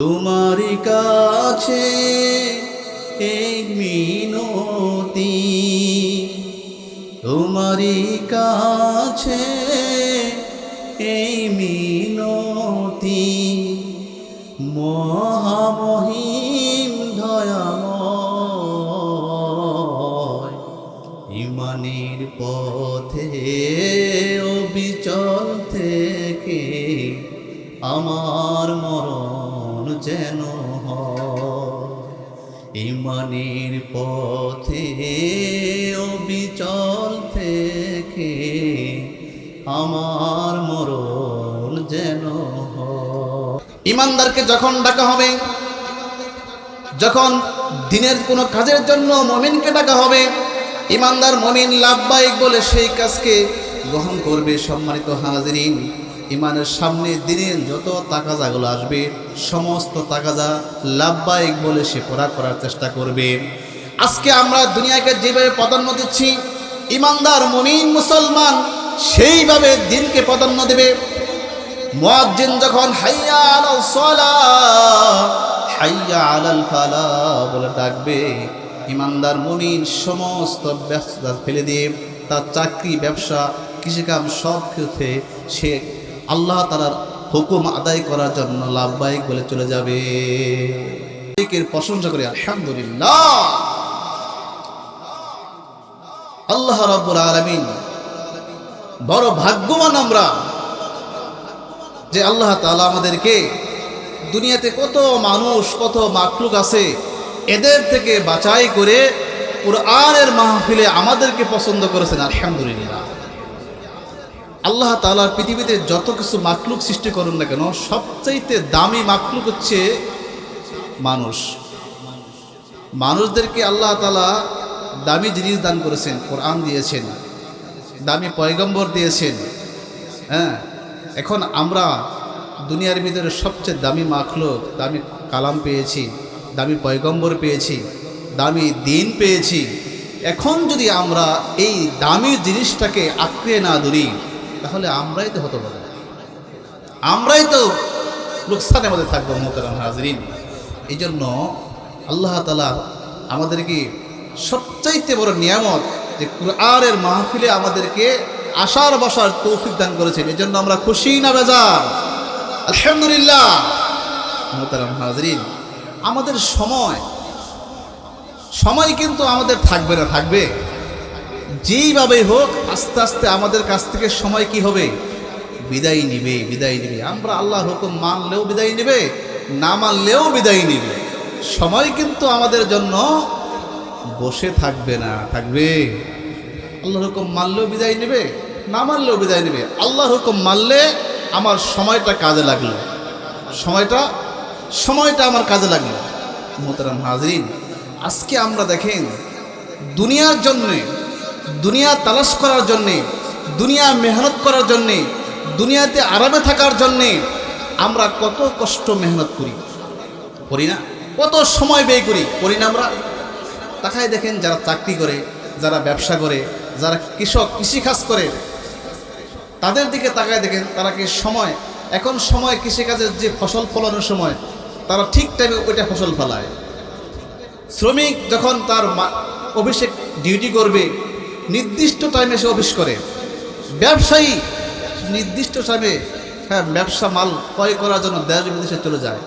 তোমারি কাছে এই মিনতি তোমারি কাছে এই মিনতি। মহামহিম ইমানের পথে অবিচল থেকে আমার মরণ যেন ইমানদারকে যখন ডাকা হবে, যখন দিনের কোনো কাজের জন্য মমিনকে ডাকা হবে, ইমানদার মমিন লাভবাহিক বলে সেই কাজকে গ্রহণ করবে সম্মানিত হাজিরিন। ইমানের সামনে দিনের যত তাকাজাগুলো আসবে, সমস্ত তাকাজা লাভবাহিক বলে সে পড়া করার চেষ্টা করবে। আজকে আমরা দুনিয়াকে যেভাবে প্রাধান্য দিচ্ছি, ইমানদার, মমিন, মুসলমান, সেইভাবে দিনকে প্রাধান্য দেবে। মুয়াজ্জিন যখন, হাইয়া আলাল সালাহ হাইয়া আলাল ফালা বলে ডাকবে, ইমানদার, মুমিন সমস্ত ব্যস্ততা ফেলে দিয়ে তার চাকরি, ব্যবসা, কৃষিকাম সব ক্ষেত্রে সে আল্লাহ তালার হুকুম আদায় করার জন্য লাভবাহিক বলে চলে যাবে। প্রশংসা করি আলহামদুলিল্লাহ। আল্লাহ রাব্বুল আলামিন বড় ভাগ্যবান আমরা যে আল্লাহ তালা আমাদেরকে দুনিয়াতে কত মানুষ, কত মাকলুক আছে, এদের থেকে বাছাই করে কোরআনের মাহফিলে আমাদেরকে পছন্দ করেছেন। আলহামদুলিল্লাহ। আল্লাহ তাআলার পৃথিবীতে যত কিছু মাকলুক সৃষ্টি করুন না কেন, সবচাইতে দামি মাকলুক হচ্ছে মানুষ। মানুষদেরকে আল্লাহ তালা দামি জিনিস দান করেছেন, কোরআন দিয়েছেন, দামি পয়গম্বর দিয়েছেন। হ্যাঁ এখন আমরা দুনিয়ার ভিতরে সবচেয়ে দামি মাখলুক, দামি কালাম পেয়েছি, দামি পয়গম্বর পেয়েছি, দামি দিন পেয়েছি। এখন যদি আমরা এই দামি জিনিসটাকে আঁকড়ে না ধরি তাহলে আমরাই তো হতে পারি আমরাই তো লোকসানের মধ্যে থাকব মোতারাম হাজরিন। এই জন্য আল্লাহ তালা আমাদেরকে সবচাইতে বড় নিয়ামত যে কুরআনের মাহফিলে আমাদেরকে আশার বসার তৌফিক দান করেছেন। এই জন্য আমরা খুশি না বেজার? আলহামদুলিল্লাহ মোতারাম হাজরিন। আমাদের সময় সময় কিন্তু আমাদের থাকবে না, থাকবে। যেইভাবে হোক, আস্তে আস্তে আমাদের কাছ থেকে সময় কি হবে? বিদায় নিবে বিদায় নিবে। আমরা আল্লাহ হুকুম মানলেও বিদায় নেবে, না মানলেও বিদায় নিবে। সময় কিন্তু আমাদের জন্য বসে থাকবে না, থাকবে। আল্লাহ হুকুম মানলেও বিদায় নেবে, না মানলেও বিদায় নেবে। আল্লাহ হুকুম মানলে আমার সময়টা কাজে লাগল। সময়টা সময়টা আমার কাজে লাগল। মোহতারাম হাজরিন, আজকে আমরা দেখেন, দুনিয়ার জন্যে দুনিয়া তালাশ করার জন্যে, দুনিয়া মেহনত করার জন্যে, দুনিয়াতে আরামে থাকার জন্যে আমরা কত কষ্ট মেহনত করি। করি না? কত সময় ব্যয় করি? করি না আমরা? তাকায় দেখেন যারা চাকরি করে, যারা ব্যবসা করে, যারা কৃষক, কৃষিকাজ করে, তাদের দিকে তাকায় দেখেন তারা কি সময়, এখন সময় কৃষিকাজের যে ফসল ফলানোর সময়, তারা ঠিক টাইমে ওইটা ফসল ফলায়। শ্রমিক যখন তার অফিসে ডিউটি করবে নির্দিষ্ট টাইমে সে অফিস করে। ব্যবসায়ী নির্দিষ্ট টাইমে হ্যাঁ ব্যবসা মাল ক্রয় করার জন্য দেশ বিদেশে চলে যায়।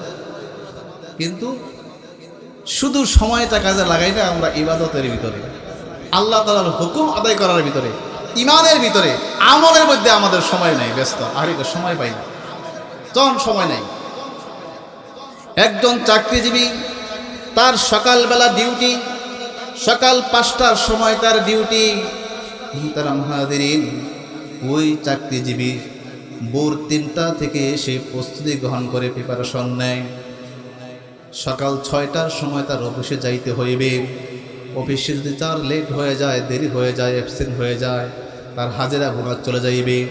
কিন্তু শুধু সময়টা কাজে লাগাই না, আমরা ইবাদতের ভিতরে, আল্লাহ তালার হুকুম আদায় করার ভিতরে ইমানের ভিতরে, আমলের মধ্যে আমাদের সময় নেই, ব্যস্ত। আর এটা সময় পাই না। তখন সময় নেই। একজন চাকরিজীবী, তার সকালবেলা ডিউটি সকাল পাঁচটার সময় তার ডিউটি। ওই চাকরিজীবী ভোর তিনটা থেকে সে প্রস্তুতি গ্রহণ করে প্রিপারেশন নেয়। সকাল ছয়টার সময় তার অফিসে যাইতে হইবে। অফিসে যদি তার লেট হয়ে যায়, দেরি হয়ে যায় অ্যাবসেন্ট হয়ে যায়, তার হাজিরা বোনাস চলে যাইবে।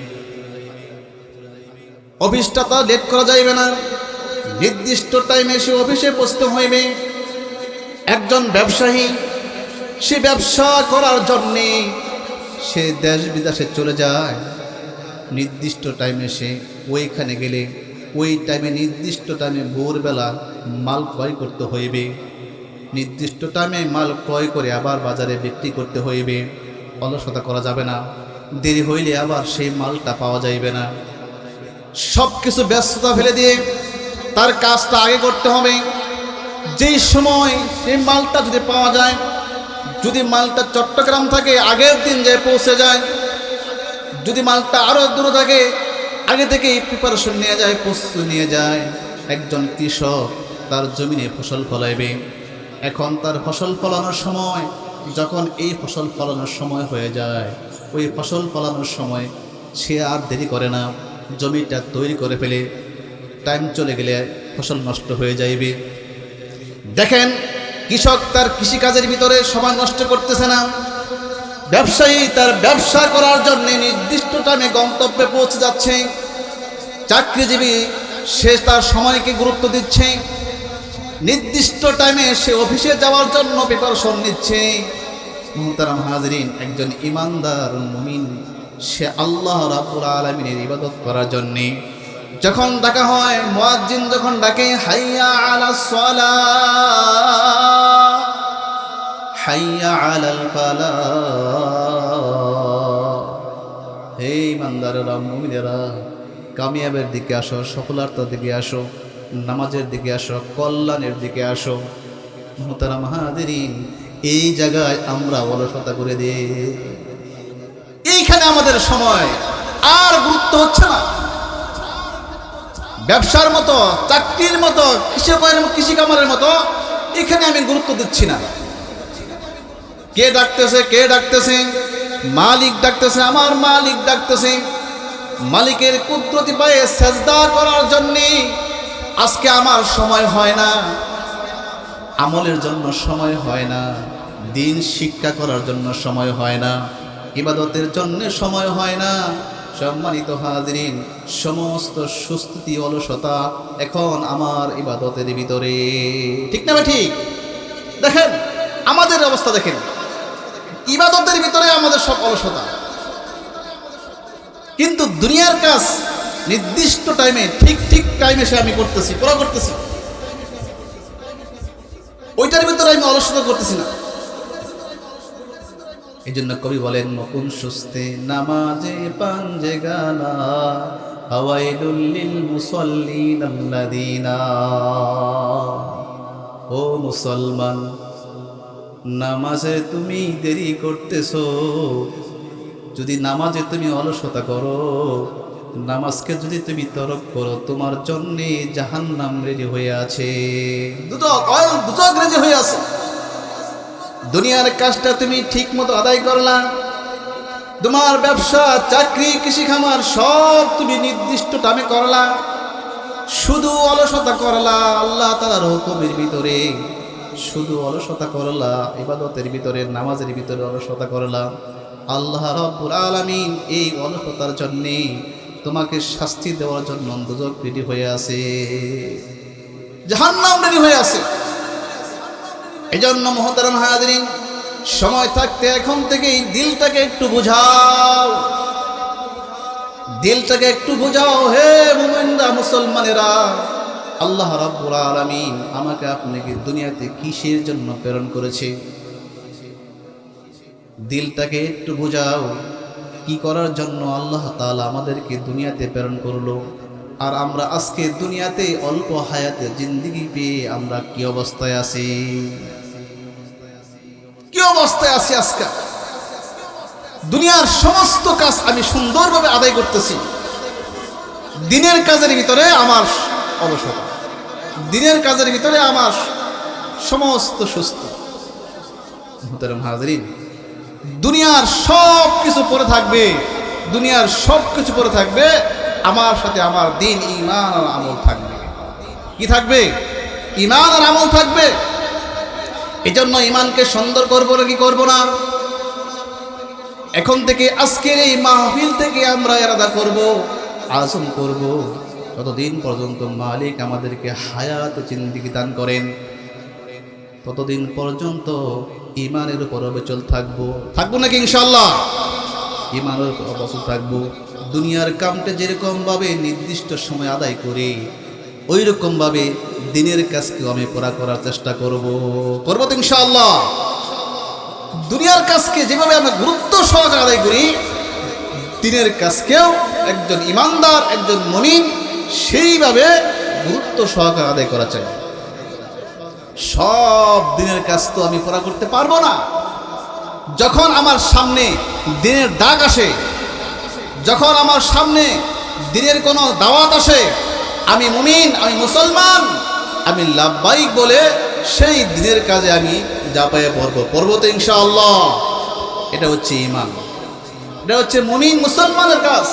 অফিসটা তার লেট করা যাইবে না। নির্দিষ্ট টাইমে সে অফিসে বসতে হইবে। একজন ব্যবসায়ী সে ব্যবসা করার জন্যে সে দেশ বিদেশে চলে যায়। নির্দিষ্ট টাইমে সে ওইখানে গেলে ওই টাইমে নির্দিষ্ট টাইমে ভোরবেলা মাল ক্রয় করতে হইবে। নির্দিষ্ট টাইমে মাল ক্রয় করে আবার বাজারে বিক্রি করতে হইবে। অলসতা করা যাবে না। দেরি হইলে আবার সেই মালটা পাওয়া যাইবে না। সব কিছু ব্যস্ততা ফেলে দিয়ে তার কাজটা আগে করতে হবে। যেই সময় সেই মালটা যদি পাওয়া যায় যদি মালটা চট্টগ্রাম থাকে, আগের দিন যায় পৌঁছে যায়, যদি মালটা আরও দূরে থাকে, আগে থেকেই প্রিপারেশন নিয়ে যায়, প্রস্তুতি নিয়ে যায়। একজন কৃষক তার জমিনে ফসল ফলাইবে। এখন তার ফসল ফলানোর সময়, যখন এই ফসল ফলানোর সময় হয়ে যায়, ওই ফসল ফলানোর সময় সে আর দেরি করে না। জমিটা তৈরি করে ফেলে টাইম চলে গেলে ফসল নষ্ট হয়ে যাইবে। দেখেন কৃষক তার কৃষিকাজের ভিতরে সময় নষ্ট করতেছে না। ব্যবসায়ী তার ব্যবসা করার জন্য নির্দিষ্ট টাইমে গন্তব্যে পৌঁছে যাচ্ছে। চাকরিজীবী সে তার সময়কে গুরুত্ব দিচ্ছে। নির্দিষ্ট টাইমে সে অফিসে যাওয়ার জন্য প্রিপারেশন নিচ্ছে। মোহতারাম হাজরিন, একজন ইমানদার মুমিন, সে আল্লাহ রাব্বুল আলমিনের ইবাদত করার জন্যে। যখন ডাকা হয়, মুয়াজ্জিন যখন ডাকে, হাইয়া আলা সালা হাইয়া আলাল ফালা। হে ইমানদারেরা মুমিনেরা, কামিয়াবের দিকে আসো সফলতার দিকে আসো, নামাজের দিকে আসো, কল্যাণের দিকে আসো। মোহতারা মাহাদিরিন, এই জায়গায় আমরা অলসতা করে দিই এইখানে আমাদের সময় আর গুরুত্ব হচ্ছে না। ব্যবসার মতো, চাকরির মতো কৃষকের কৃষি কামারের মতো, এখানে আমি গুরুত্ব দিচ্ছি না। কে ডাকতেছে কে ডাকতেছে? মালিক ডাকতেছে, আমার মালিক ডাকতেছে। মালিকের কুদরতি পায়ে সেজদা করার জন্যে আজকে আমার সময় হয় না। আমলের জন্য সময় হয় না। দিন শিক্ষা করার জন্য সময় হয় না। ইবাদতের জন্য সময় হয় না। সম্মানিত হাজরিন, সমস্ত সুস্থিতি অলসতা এখন আমার ইবাদতের ভিতরে। ঠিক না ঠিক? দেখেন, আমাদের অবস্থা দেখেন। ইবাদতের ভিতরে আমাদের সব অলসতা। কিন্তু দুনিয়ার কাজ নির্দিষ্ট টাইমে ঠিক ঠিক টাইমে সে আমি করতেছি, পুরো করতেছি। ওইটার ভিতরে আমি অলসতা করতেছি না। এই জন্য কবি বলেন নতুন সুস্থে নামাজে পাঞ্জে গানা হাওয়াইলুল্লিল মুসল্লিন আল্লাদিনা ও মুসলমান নামাজে তুমি দেরি করতেছো। যদি নামাজে তুমি অলসতা করো, নামাজকে যদি তুমি তরক করো, তোমার জন্যে জাহান্নাম রেডি হয়ে আছে। দুটো রেডি হয়ে আছে। দুনিয়ার কাজটা তুমি ঠিক মতো আদায় করলা। তোমার ব্যবসা, চাকরি কৃষি খামার সব তুমি নির্দিষ্ট টামে করলা। শুধু অলসতা করলা আল্লাহ তালার হুকুমের ভিতরে। শুধু অলসতা করলা, ইবাদতের ভিতরে, নামাজের ভিতরে অলসতা করলা। আল্লাহ রব্বুল আলামিন এই অলসতার জন্যে তোমাকে শাস্তি দেওয়ার জন্য দুজক রেডি হয়ে আছে। জাহান্নাম রেডি হয়ে আছে। এই জন্য মহতারাম হায়াদিন সময় থাকতে এখন থেকেই দিলটাকে একটু বুঝাও। দিলটাকে একটু বুঝাও, হে মুমিনরা, মুসলমানেরা। আল্লাহ রাব্বুল আলামিন আমাকে আপনাকে দুনিয়াতে কিসের জন্য প্রেরণ করেছে? দিলটাকে একটু বুঝাও। কি করার জন্য আল্লাহ তাআলা আমাদেরকে দুনিয়াতে প্রেরণ করল? আর আমরা আজকে দুনিয়াতে অল্প হায়াতে জিন্দিগি পেয়ে আমরা কি অবস্থায় আছি? কি অবস্থায় আছি আজকে? দুনিয়ার সমস্ত কাজ আমি সুন্দরভাবে আদায় করতেছি। দিনের কাজের ভিতরে আমার অলসতা। দিনের কাজের ভিতরে আমার সমস্ত সুস্থ। হাজরিন, দুনিয়ার সব কিছু পরে থাকবে, দুনিয়ার সব কিছু পরে থাকবে, আমার সাথে আমার দিন ইমান আর আমল থাকবে। কি থাকবে? ইমান আর আমল থাকবে। এই জন্য ইমানকে সুন্দর করব না কি করব না? এখন থেকে, আজকের এই মাহফিল থেকে আমরা এরাদা করব, আজম করব। ততদিন পর্যন্ত মালিক আমাদেরকে হায়াত জিন্দিগি দান করেন, ততদিন পর্যন্ত ইমানের উপর অবিচল থাকব। থাকব নাকি ইনশাল্লাহ ইমানের উপর অবস্থা থাকব। দুনিয়ার কামটা যেরকমভাবে নির্দিষ্ট সময় আদায় করে ওই রকমভাবে দিনের কাজকেও আমি পুরা করার চেষ্টা করব। করব তো ইনশাল্লাহ দুনিয়ার কাজকে যেভাবে আমরা গুরুত্ব সহকারে আদায় করি, দিনের কাজকেও একজন ইমানদার, একজন মমিন সেইভাবে গুরুত্ব সহকারে আদায় করা চাই। সব দিনের কাজ তো আমি করা করতে পারব না। যখন আমার সামনে দিনের ডাক আসে, যখন আমার সামনে দিনের কোনো দাওয়াত আসে, আমি মুমিন, আমি মুসলমান, আমি লাভবাহিক বলে সেই দিনের কাজে আমি জাপায়ে পড়ব পড়ব তো ইনশাআল্লাহ। এটা হচ্ছে ইমান এটা হচ্ছে মুমিন মুসলমানের কাজ।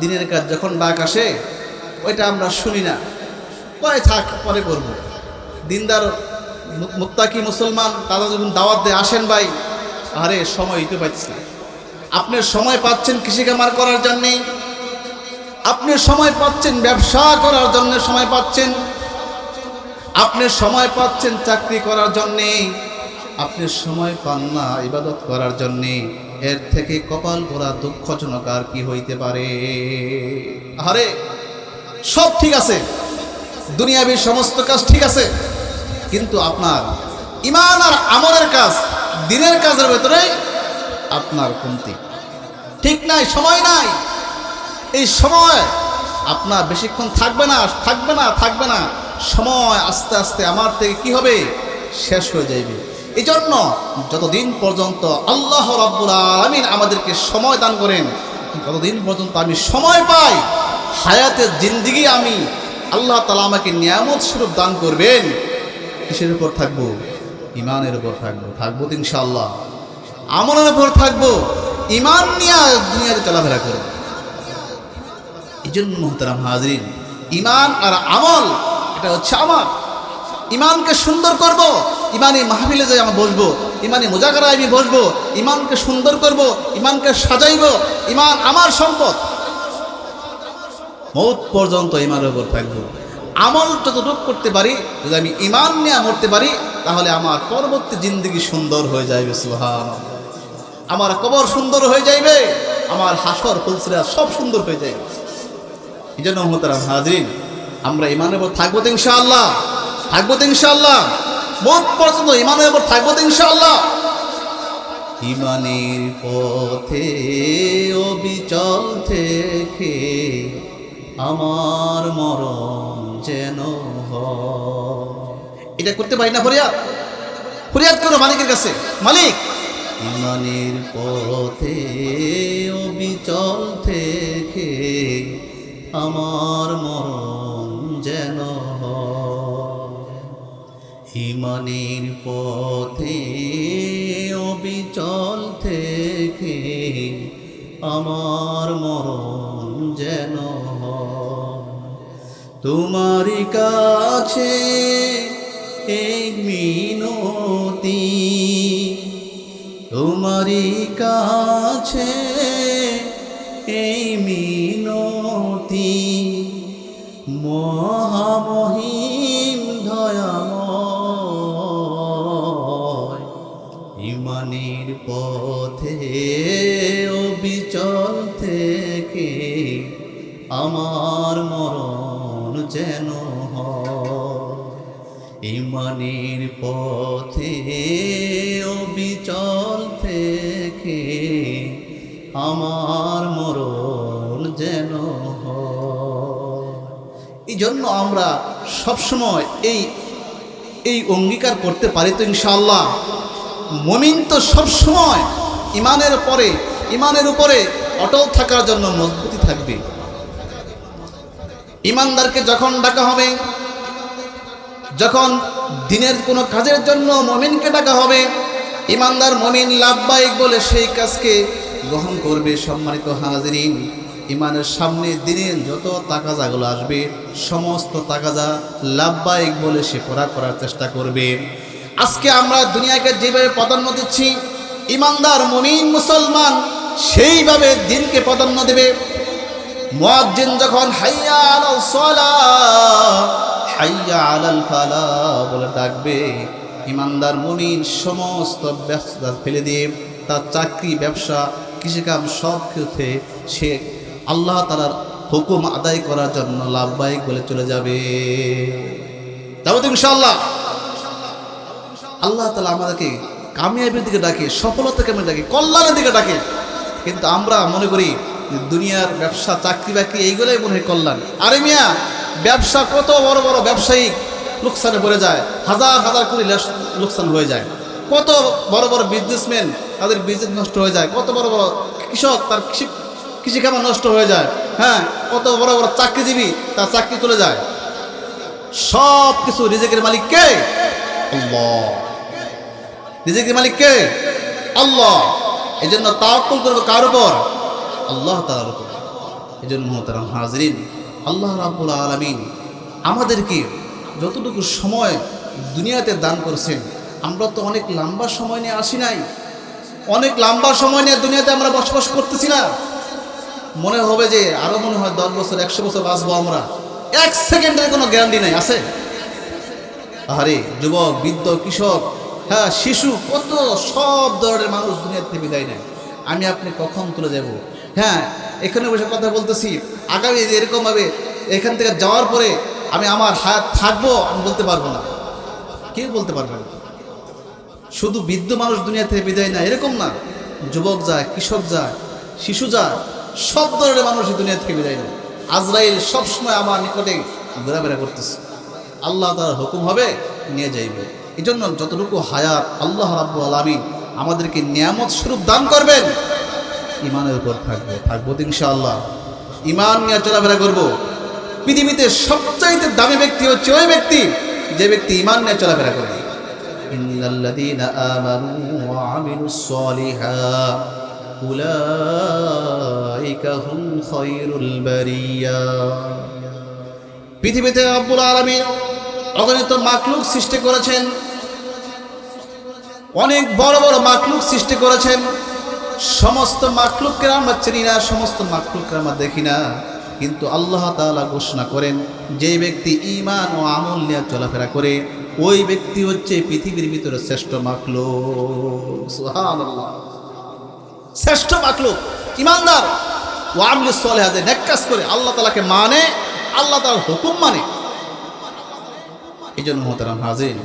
দিনের কাজ যখন ডাক আসে, ওইটা আমরা শুনি না। পরে থাক, পরে করব। দিনদার মুত্তাকি মুসলমান, তারা যখন দাওয়াত দিয়ে, আসেন ভাই, আরে, সময় দিতে পারছি না। আপনি সময় পাচ্ছেন কৃষি কামার করার জন্যে। আপনি সময় পাচ্ছেন ব্যবসা করার জন্য সময় পাচ্ছেন। আপনি সময় পাচ্ছেন চাকরি করার জন্যে। আপনি সময় পান না ইবাদত করার জন্যে। এর থেকে কপাল করা দুঃখজনক আর কি হইতে পারে? আরে সব ঠিক আছে। দুনিয়াবি সমস্ত কাজ ঠিক আছে। কিন্তু আপনার ইমান আর আমলের কাজ, দিনের কাজের ভেতরে আপনার কমতি। ঠিক নাই, সময় নাই। এই সময় আপনার বেশিক্ষণ থাকবে না থাকবে না থাকবে না। সময় আস্তে আস্তে আমার থেকে কি হবে? শেষ হয়ে যাইবে। এই জন্য যতদিন পর্যন্ত আল্লাহ রাব্বুল আলামিন আমাদেরকে সময় দান করেন, ততদিন পর্যন্ত আমি সময় পাই হায়াতের জিন্দিগি আমি আল্লাহ তালা আমাকে নিয়ামত স্বরূপ দান করবেন। কিসের উপর থাকব? ইমানের উপর থাকব। থাকব ইনশাআল্লাহ। আমলের উপর থাকব। ইমান নিয়ে দুনিয়াতে চলাফেরা করব। এই জন্য মোহতারাম হাজরিন ইমান আর আমল, এটা হচ্ছে আমার। ইমানকে সুন্দর করব ইমানি মাহফিলে যাই আমি বসবো ইমানি মোজাকারায় আমি বসবো ইমানকে সুন্দর করব ইমানকে সাজাইব ইমান আমার সম্পদ। মৌত পর্যন্ত ইমানের উপর থাকব। আমল যতটুকু করতে পারি, যদি আমি ইমান নিয়ে মরতে পারি, তাহলে আমার পরবর্তী জিন্দগি সুন্দর হয়ে যাইবে সুহান আমার কবর সুন্দর হয়ে যাইবে, আমার হাসর ফুলসিরা সব সুন্দর হয়ে যাইবে। এই জন্য মোহতারাম হাজরিন, আমরা ইমানের উপর থাকব তো ইনশাআল্লাহ। থাকব তো ইনশাল্লাহ মত পর্যন্ত ইমানের উপর থাকব তো ইনশাআল্লাহ। ইমানের পথে অবিচল থেকে আমার মরণ যেন। এটা করতে পারি না ফরিয়াদ? ফরিয়াদ করো মালিকের কাছে। মালিক! ইমানের পথে অবিচল থেকে আমার মরণ ইমানের পথে অবিচল থেকে আমার মরণ যেন। তোমারই কাছে এই মিনতি, তোমারই কাছে এই মিনতি, মহামহিম পথে অবিচল থেকে আমার মরণ যেন ইমানের পথে অবিচল থেকে আমার মরণ যেন। এই জন্য আমরা সবসময় এই এই অঙ্গীকার করতে পারি তো ইনশাআল্লাহ মমিন তো সবসময় ইমানের পরে ইমানের উপরে অটল থাকার জন্য মজবুতি থাকবে। ইমানদারকে যখন ডাকা হবে, যখন দিনের কোনো কাজের জন্য মমিনকে ডাকা হবে ইমানদার মমিন লাভবাহিক বলে সেই কাজকে গ্রহণ করবে সম্মানিত হাজিরিন। ইমানের সামনে দিনের যত তাকাজাগুলো আসবে, সমস্ত তাকাজা লাভবাহিক বলে সে পড়া করার চেষ্টা করবে। আজকে আমরা দুনিয়াকে যেভাবে প্রাধান্য দিচ্ছি, ইমানদার, মমিন, মুসলমান, সেইভাবে দিনকে প্রাধান্য দেবে। মুয়াজ্জিন যখন, হাইয়া আলাল সালাহ হাইয়া আলাল ফালা বলে ডাকবে, ইমানদার, মুমিন সমস্ত ব্যস্ততা ফেলে দিয়ে তার চাকরি, ব্যবসা, কৃষিকাম সব ক্ষেত্রে সে আল্লাহ তালার হুকুম আদায় করার জন্য লাভবাহিক বলে চলে যাবে। যাব তো ইনশাআল্লাহ। আল্লাহ তালা আমাদেরকে কামিয়াবির দিকে ডাকে সফলতা কেমন ডাকে, কল্যাণের দিকে ডাকে। কিন্তু আমরা মনে করি দুনিয়ার ব্যবসা, চাকরি বাকরি এইগুলোই মনে হয় কল্যাণ। আরে মিয়া, ব্যবসা কত বড় বড় ব্যবসায়িক লোকসানে পড়ে যায়, হাজার হাজার কোটি লোকসান হয়ে যায়। কত বড় বড় বিজনেসম্যান তাদের বিজনেস নষ্ট হয়ে যায়, কত বড় বড় কৃষক তার কৃষি, কৃষিকামা নষ্ট হয়ে যায় হ্যাঁ কত বড় বড় চাকরিজীবী তার চাকরি চলে যায়। সব কিছু রিজেকের মালিক কে? আল্লাহ। রিজেকের মালিক কে? আল্লাহ। এই জন্য তাওয়াক্কুল করব কার উপর? আল্লাহ তাআলার উপর। এই জন্য মোহতারাম হাজরিন, আল্লাহ রাব্বুল আলামিন আমাদেরকে যতটুকু সময় দুনিয়াতে দান করেছেন, আমরা তো অনেক লম্বা সময় নিয়ে আসি নাই। অনেক লম্বা সময় নিয়ে দুনিয়াতে আমরা বসবাস করতেছি না। মনে হবে যে আরও মনে হয় দশ বছর, একশো বছর বাঁচবো আমরা। এক সেকেন্ডের কোনো গ্যারান্টি নাই, আছে? আরে যুবক, বৃদ্ধ, কৃষক হ্যাঁ শিশু কত সব ধরনের মানুষ দুনিয়ার থেকে বিদায় নেয়। আমি আপনি কখন তুলে যাব? হ্যাঁ এখানে বসে কথা বলতেছি। আগামী এরকম এরকমভাবে এখান থেকে যাওয়ার পরে আমি আমার হায়াত থাকব, আমি বলতে পারব না। কেউ বলতে পারবে না। শুধু বৃদ্ধ মানুষ দুনিয়া থেকে বিদায় না এরকম না। যুবক যায়, কৃষক যায়, শিশু যায়, সব ধরনের মানুষ দুনিয়া থেকে বিদায় নেয়। আজরাইল সবসময় আমার নিকটে ঘোরাফেরা করতেছে। আল্লাহ তার হুকুম হবে, নিয়ে যাইবে। এই জন্য যতটুকু হায়াত আল্লাহ রাব্বুল আলামিন আমাদেরকে নিয়ামত স্বরূপ দান করবেন ইমানের উপর থাকব থাকব ইনশাআল্লাহ। ইমান নিয়ে চলাফেরা করব। পৃথিবীতে সবচাইতে দামি ব্যক্তি হচ্ছে ওই ব্যক্তি, যে ব্যক্তি ইমান নিয়ে চলাফেরা করবে পৃথিবীতে আব্বুল আলমী অগণিত মাকলুক সৃষ্টি করেছেন। অনেক বড় বড় মাকলুক সৃষ্টি করেছেন। সমস্ত মাকলুককে আমরা চিনি না, সমস্ত মাকলুককে আমরা দেখি না। কিন্তু আল্লাহ তাআলা ঘোষণা করেন, যে ব্যক্তি ইমান ও আমল নিয়ে চলাফেরা করে, ওই ব্যক্তি হচ্ছে পৃথিবীর ভিতরে শ্রেষ্ঠ মাকলুক। শ্রেষ্ঠ মাকলুক ইমানদার ও আমলি সলেহাদে নেকাজ করে আল্লাহ তালাকে মানে আল্লাহ তালার হুকুম মানে। এই জন্য মোহতারাম হাজির।